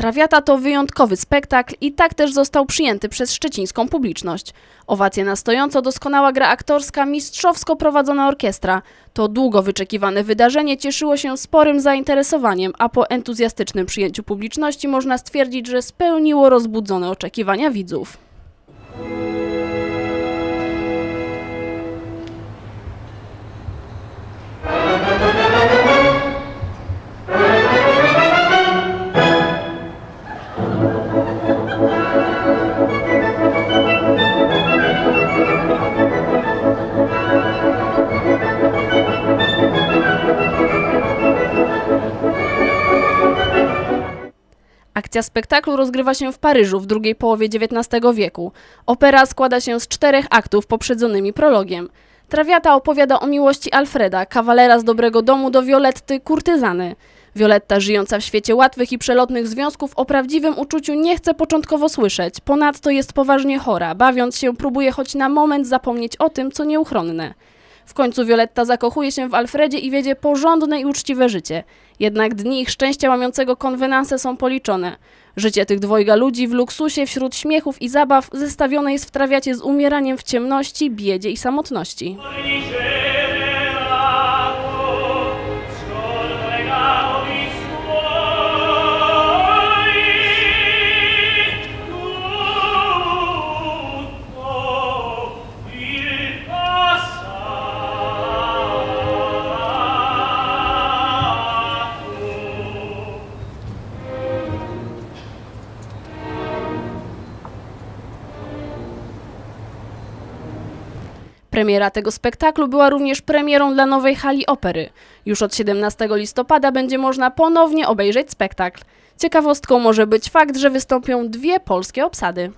Trawiata to wyjątkowy spektakl i tak też został przyjęty przez szczecińską publiczność. Owacje na stojąco, doskonała gra aktorska, mistrzowsko prowadzona orkiestra. To długo wyczekiwane wydarzenie cieszyło się sporym zainteresowaniem, a po entuzjastycznym przyjęciu publiczności można stwierdzić, że spełniło rozbudzone oczekiwania widzów. Akcja spektaklu rozgrywa się w Paryżu w drugiej połowie XIX wieku. Opera składa się z czterech aktów poprzedzonymi prologiem. Trawiata opowiada o miłości Alfreda, kawalera z dobrego domu do Violetty, kurtyzany. Violetta, żyjąca w świecie łatwych i przelotnych związków, o prawdziwym uczuciu nie chce początkowo słyszeć. Ponadto jest poważnie chora. Bawiąc się, próbuje choć na moment zapomnieć o tym, co nieuchronne. W końcu Violetta zakochuje się w Alfredzie i wiedzie porządne i uczciwe życie. Jednak dni ich szczęścia łamiącego konwenanse są policzone. Życie tych dwojga ludzi w luksusie, wśród śmiechów i zabaw zestawione jest w trawiacie z umieraniem w ciemności, biedzie i samotności. Premiera tego spektaklu była również premierą dla nowej hali opery. Już od 17 listopada będzie można ponownie obejrzeć spektakl. Ciekawostką może być fakt, że wystąpią dwie polskie obsady.